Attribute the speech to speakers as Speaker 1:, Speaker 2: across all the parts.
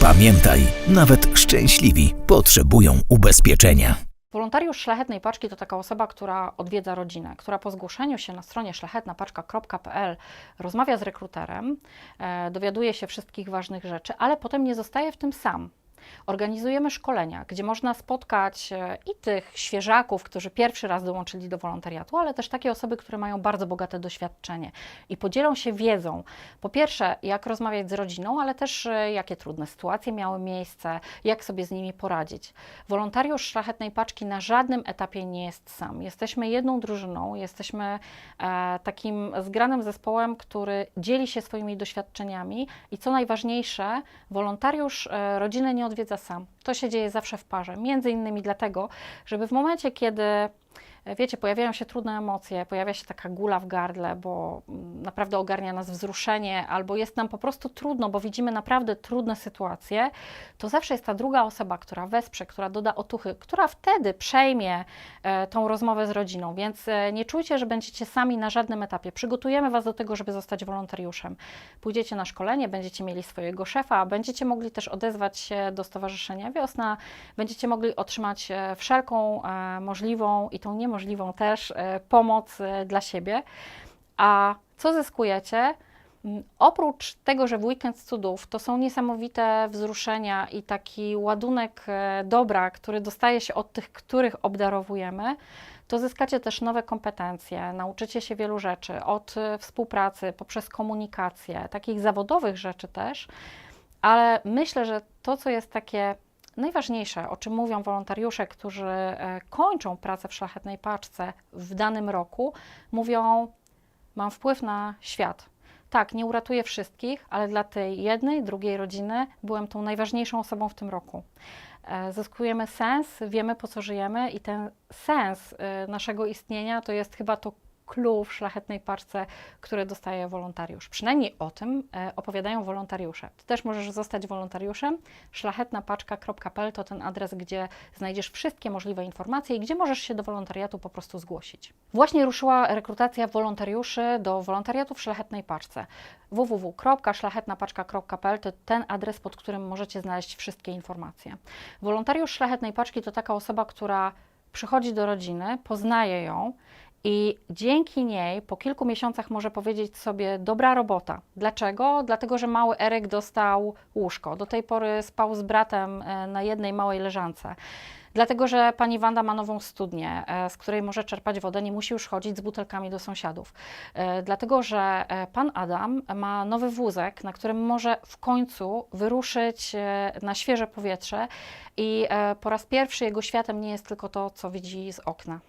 Speaker 1: Pamiętaj, nawet szczęśliwi potrzebują ubezpieczenia.
Speaker 2: Wolontariusz Szlachetnej Paczki to taka osoba, która odwiedza rodzinę, która po zgłoszeniu się na stronie szlachetnapaczka.pl rozmawia z rekruterem, e, dowiaduje się wszystkich ważnych rzeczy, ale potem nie zostaje w tym sam. Organizujemy szkolenia, gdzie można spotkać e, i tych świeżaków, którzy pierwszy raz dołączyli do wolontariatu, ale też takie osoby, które mają bardzo bogate doświadczenie i podzielą się wiedzą. Po pierwsze, jak rozmawiać z rodziną, ale też e, jakie trudne sytuacje miały miejsce, jak sobie z nimi poradzić. Wolontariusz Szlachetnej Paczki na żadnym etapie nie jest sam. Jesteśmy jedną drużyną, jesteśmy e, takim zgranym zespołem, który dzieli się swoimi doświadczeniami i co najważniejsze, wolontariusz rodzinę nie odwiedza sam. To się dzieje zawsze w parze. Między innymi dlatego, żeby w momencie, kiedy Wiecie, pojawiają się trudne emocje, pojawia się taka gula w gardle, bo mm, naprawdę ogarnia nas wzruszenie, albo jest nam po prostu trudno, bo widzimy naprawdę trudne sytuacje, to zawsze jest ta druga osoba, która wesprze, która doda otuchy, która wtedy przejmie e, tą rozmowę z rodziną. Więc e, nie czujcie, że będziecie sami na żadnym etapie. Przygotujemy Was do tego, żeby zostać wolontariuszem. Pójdziecie na szkolenie, będziecie mieli swojego szefa, będziecie mogli też odezwać się do Stowarzyszenia Wiosna, będziecie mogli otrzymać e, wszelką e, możliwą i tą niemożliwą też e, pomoc e, dla siebie. A co zyskujecie? Mm, Oprócz tego, że w weekend cudów to są niesamowite wzruszenia i taki ładunek e, dobra, który dostaje się od tych, których obdarowujemy, to zyskacie też nowe kompetencje, nauczycie się wielu rzeczy od współpracy, poprzez komunikację, takich zawodowych rzeczy też, ale myślę, że to, co jest takie najważniejsze, o czym mówią wolontariusze, którzy e, kończą pracę w szlachetnej paczce w danym roku, mówią: Mam wpływ na świat. Tak, nie uratuję wszystkich, ale dla tej jednej, drugiej rodziny byłem tą najważniejszą osobą w tym roku. E, Zyskujemy sens, wiemy po co żyjemy, i ten sens e, naszego istnienia to jest chyba to clue w szlachetnej paczce, które dostaje wolontariusz. Przynajmniej o tym e, opowiadają wolontariusze. Ty też możesz zostać wolontariuszem. Szlachetnapaczka.pl to ten adres, gdzie znajdziesz wszystkie możliwe informacje i gdzie możesz się do wolontariatu po prostu zgłosić. Właśnie ruszyła rekrutacja wolontariuszy do wolontariatu w Szlachetnej Paczce. www.szlachetnapaczka.pl to ten adres, pod którym możecie znaleźć wszystkie informacje. Wolontariusz Szlachetnej Paczki to taka osoba, która przychodzi do rodziny, poznaje ją i dzięki niej po kilku miesiącach może powiedzieć sobie dobra robota. Dlaczego? Dlatego, że mały Erek dostał łóżko. Do tej pory spał z bratem e, na jednej małej leżance. Dlatego, że pani Wanda ma nową studnię, e, z której może czerpać wodę, nie musi już chodzić z butelkami do sąsiadów. E, Dlatego, że e, pan Adam ma nowy wózek, na którym może w końcu wyruszyć na świeże powietrze i po raz pierwszy jego światem nie jest tylko to, co widzi z okna.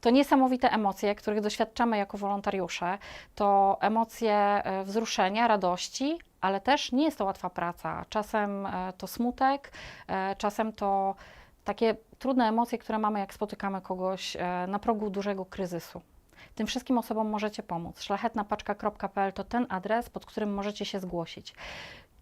Speaker 2: To niesamowite emocje, których doświadczamy jako wolontariusze. To emocje wzruszenia, radości, ale też nie jest to łatwa praca. Czasem to smutek, czasem to takie trudne emocje, które mamy, jak spotykamy kogoś e, na progu dużego kryzysu. Tym wszystkim osobom możecie pomóc. Szlachetnapaczka.pl to ten adres, pod którym możecie się zgłosić.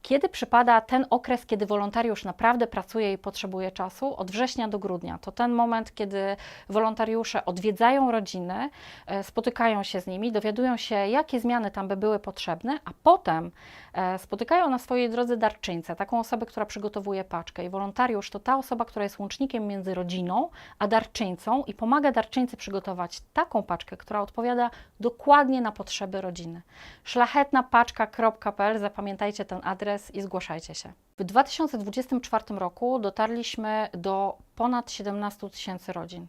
Speaker 2: Kiedy przypada ten okres, kiedy wolontariusz naprawdę pracuje i potrzebuje czasu? Od września do grudnia. To ten moment, kiedy wolontariusze odwiedzają rodziny, e, spotykają się z nimi, dowiadują się, jakie zmiany tam by były potrzebne, a potem e, spotykają na swojej drodze darczyńcę, taką osobę, która przygotowuje paczkę. I wolontariusz to ta osoba, która jest łącznikiem między rodziną a darczyńcą i pomaga darczyńcy przygotować taką paczkę, która odpowiada dokładnie na potrzeby rodziny. Szlachetnapaczka.pl, zapamiętajcie ten adres i zgłaszajcie się. W 2024 roku dotarliśmy do ponad 17 tysięcy rodzin.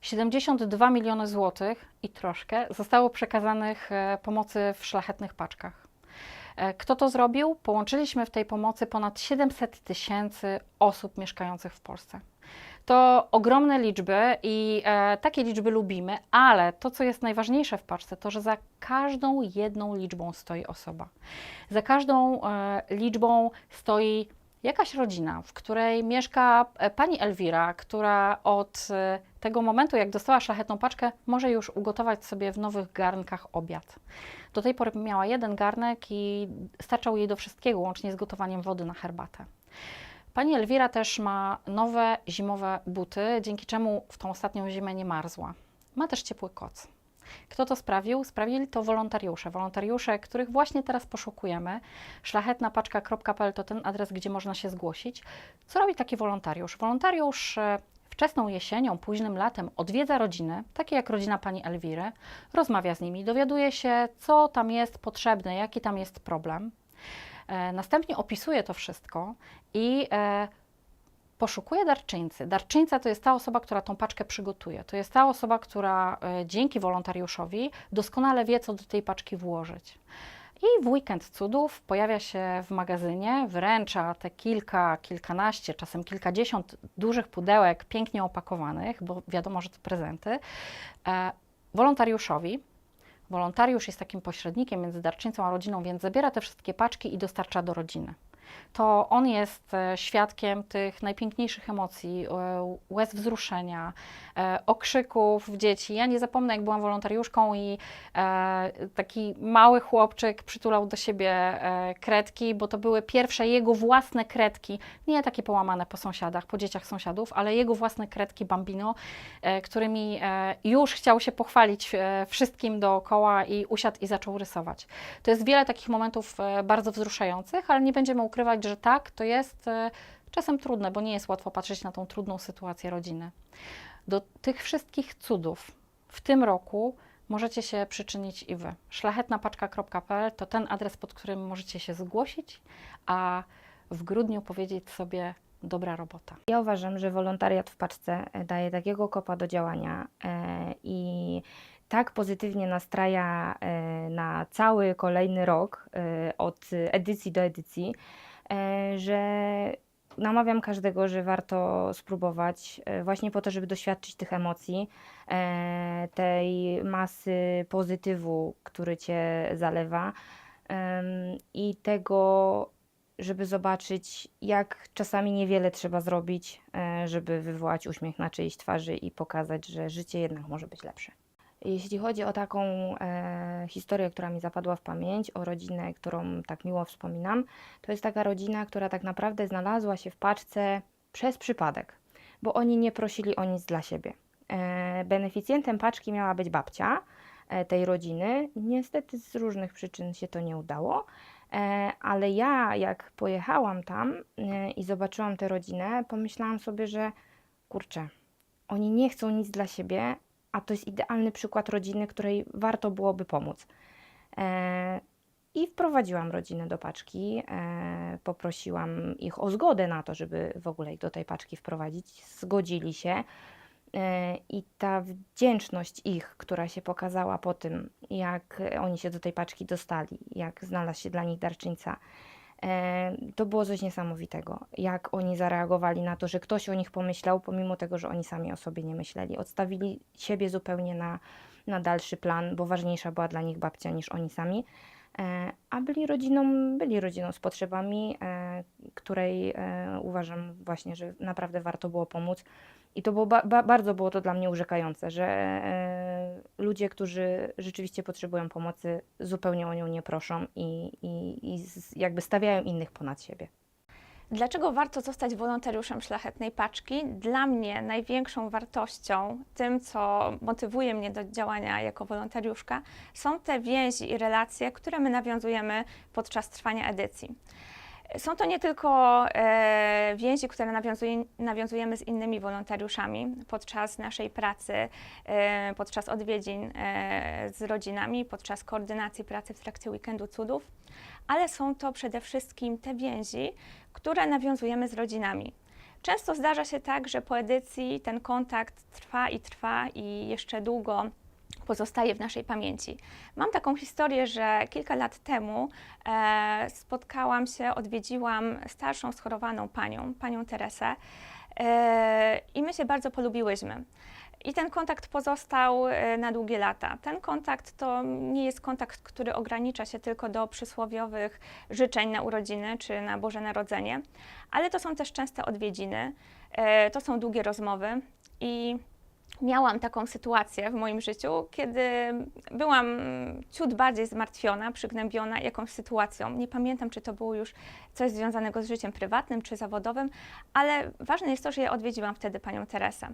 Speaker 2: 72 miliony złotych i troszkę zostało przekazanych e, pomocy w szlachetnych paczkach. E, Kto to zrobił? Połączyliśmy w tej pomocy ponad 700 tysięcy osób mieszkających w Polsce. To ogromne liczby i e, takie liczby lubimy, ale to, co jest najważniejsze w paczce, to że za każdą jedną liczbą stoi osoba. Za każdą e, liczbą stoi jakaś rodzina, w której mieszka e, pani Elwira, która od e, tego momentu, jak dostała szlachetną paczkę, może już ugotować sobie w nowych garnkach obiad. Do tej pory miała jeden garnek i starczał jej do wszystkiego, łącznie z gotowaniem wody na herbatę. Pani Elwira też ma nowe zimowe buty, dzięki czemu w tą ostatnią zimę nie marzła. Ma też ciepły koc. Kto to sprawił? Sprawili to wolontariusze. Wolontariusze, których właśnie teraz poszukujemy. Szlachetnapaczka.pl to ten adres, gdzie można się zgłosić. Co robi taki wolontariusz? Wolontariusz e, wczesną jesienią, późnym latem odwiedza rodziny, takie jak rodzina pani Elwiry, rozmawia z nimi, dowiaduje się, co tam jest potrzebne, jaki tam jest problem. E, Następnie opisuje to wszystko i e, poszukuje darczyńcy. Darczyńca to jest ta osoba, która tą paczkę przygotuje. To jest ta osoba, która e, dzięki wolontariuszowi doskonale wie, co do tej paczki włożyć. I w weekend cudów pojawia się w magazynie, wręcza te kilka, kilkanaście, czasem kilkadziesiąt dużych pudełek pięknie opakowanych, bo wiadomo, że to prezenty, e, wolontariuszowi. Wolontariusz jest takim pośrednikiem między darczyńcą a rodziną, więc zabiera te wszystkie paczki i dostarcza do rodziny. To on jest e, świadkiem tych najpiękniejszych emocji, e, łez wzruszenia, e, okrzyków dzieci. Ja nie zapomnę, jak byłam wolontariuszką i taki mały chłopczyk przytulał do siebie kredki, bo to były pierwsze jego własne kredki, nie takie połamane po sąsiadach, po dzieciach sąsiadów, ale jego własne kredki Bambino, którymi już chciał się pochwalić wszystkim dookoła i usiadł i zaczął rysować. To jest wiele takich momentów bardzo wzruszających, ale nie będziemy ukrywać, że tak, to jest e, czasem trudne, bo nie jest łatwo patrzeć na tą trudną sytuację rodziny. Do tych wszystkich cudów w tym roku możecie się przyczynić i Wy. Szlachetnapaczka.pl to ten adres, pod którym możecie się zgłosić, a w grudniu powiedzieć sobie dobra robota.
Speaker 3: Ja uważam, że wolontariat w paczce e, daje takiego kopa do działania e, i tak pozytywnie nastraja na cały kolejny rok, od edycji do edycji, że namawiam każdego, że warto spróbować e, właśnie po to, żeby doświadczyć tych emocji, e, tej masy pozytywu, który cię zalewa i tego, żeby zobaczyć, jak czasami niewiele trzeba zrobić, e, żeby wywołać uśmiech na czyjejś twarzy i pokazać, że życie jednak może być lepsze. Jeśli chodzi o taką e, historię, która mi zapadła w pamięć, o rodzinę, którą tak miło wspominam, to jest taka rodzina, która tak naprawdę znalazła się w paczce przez przypadek, bo oni nie prosili o nic dla siebie. E, beneficjentem paczki miała być babcia e, tej rodziny. Niestety z różnych przyczyn się to nie udało, e, ale ja jak pojechałam tam e, i zobaczyłam tę rodzinę, pomyślałam sobie, że kurczę, oni nie chcą nic dla siebie, a to jest idealny przykład rodziny, której warto byłoby pomóc. E, I wprowadziłam rodzinę do paczki, e, poprosiłam ich o zgodę na to, żeby w ogóle ich do tej paczki wprowadzić. Zgodzili się. E, I ta wdzięczność ich, która się pokazała po tym, jak oni się do tej paczki dostali, jak znalazł się dla nich darczyńca, to było coś niesamowitego. Jak oni zareagowali na to, że ktoś o nich pomyślał, pomimo tego, że oni sami o sobie nie myśleli. Odstawili siebie zupełnie na, na dalszy plan, bo ważniejsza była dla nich babcia niż oni sami. E, A byli rodziną, byli rodziną z potrzebami, e, której e, uważam właśnie, że naprawdę warto było pomóc. I to było ba- ba- bardzo było to dla mnie urzekające, że e, ludzie, którzy rzeczywiście potrzebują pomocy, zupełnie o nią nie proszą i, i, i jakby stawiają innych ponad siebie.
Speaker 4: Dlaczego warto zostać wolontariuszem szlachetnej paczki? Dla mnie największą wartością, tym co motywuje mnie do działania jako wolontariuszka, są te więzi i relacje, które my nawiązujemy podczas trwania edycji. Są to nie tylko e, więzi, które nawiązuje, nawiązujemy z innymi wolontariuszami podczas naszej pracy, e, podczas odwiedzin e, z rodzinami, podczas koordynacji pracy w trakcie weekendu cudów, ale są to przede wszystkim te więzi, które nawiązujemy z rodzinami. Często zdarza się tak, że po edycji ten kontakt trwa i trwa i jeszcze długo pozostaje w naszej pamięci. Mam taką historię, że kilka lat temu e, spotkałam się, odwiedziłam starszą, schorowaną panią, panią Teresę e, i my się bardzo polubiłyśmy. I ten kontakt pozostał e, na długie lata. Ten kontakt to nie jest kontakt, który ogranicza się tylko do przysłowiowych życzeń na urodziny czy na Boże Narodzenie, ale to są też częste odwiedziny, e, to są długie rozmowy i miałam taką sytuację w moim życiu, kiedy byłam ciut bardziej zmartwiona, przygnębiona jakąś sytuacją. Nie pamiętam, czy to było już coś związanego z życiem prywatnym czy zawodowym, ale ważne jest to, że ja odwiedziłam wtedy panią Teresę.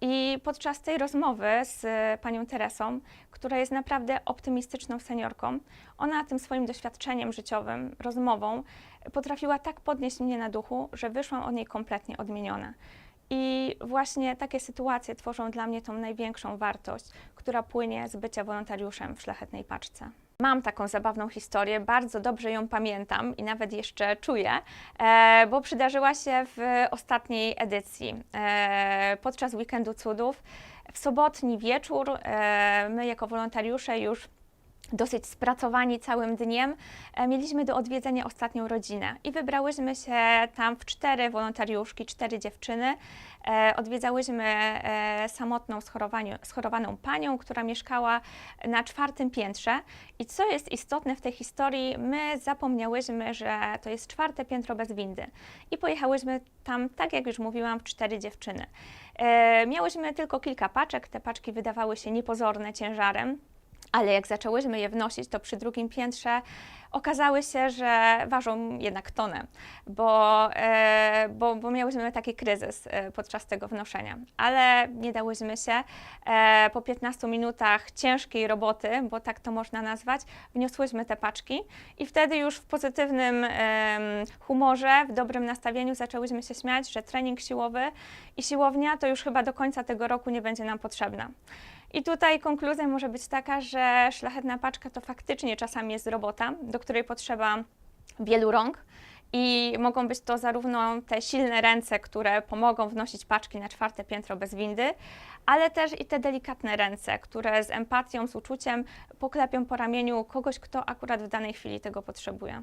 Speaker 4: I podczas tej rozmowy z panią Teresą, która jest naprawdę optymistyczną seniorką, ona tym swoim doświadczeniem życiowym, rozmową, potrafiła tak podnieść mnie na duchu, że wyszłam od niej kompletnie odmieniona. I właśnie takie sytuacje tworzą dla mnie tą największą wartość, która płynie z bycia wolontariuszem w szlachetnej paczce. Mam taką zabawną historię, bardzo dobrze ją pamiętam i nawet jeszcze czuję, e, bo przydarzyła się w ostatniej edycji, e, podczas Weekendu Cudów. W sobotni wieczór e, my jako wolontariusze już dosyć spracowani całym dniem, e, mieliśmy do odwiedzenia ostatnią rodzinę i wybrałyśmy się tam w cztery wolontariuszki, cztery dziewczyny. E, Odwiedzałyśmy e, samotną schorowaną panią, która mieszkała na czwartym piętrze. I co jest istotne w tej historii, my zapomniałyśmy, że to jest czwarte piętro bez windy. I pojechałyśmy tam, tak jak już mówiłam, cztery dziewczyny. Miałyśmy tylko kilka paczek, te paczki wydawały się niepozorne ciężarem. Ale jak zaczęłyśmy je wnosić, to przy drugim piętrze okazały się, że ważą jednak tonę, bo, e, bo, bo miałyśmy taki kryzys e, podczas tego wnoszenia. Ale nie dałyśmy się. E, po 15 minutach ciężkiej roboty, bo tak to można nazwać, wniosłyśmy te paczki i wtedy już w pozytywnym humorze, w dobrym nastawieniu zaczęłyśmy się śmiać, że trening siłowy i siłownia to już chyba do końca tego roku nie będzie nam potrzebna. I tutaj konkluzja może być taka, że szlachetna paczka to faktycznie czasami jest robota, do której potrzeba wielu rąk. I mogą być to zarówno te silne ręce, które pomogą wnosić paczki na czwarte piętro bez windy, ale też i te delikatne ręce, które z empatią, z uczuciem poklepią po ramieniu kogoś, kto akurat w danej chwili tego potrzebuje.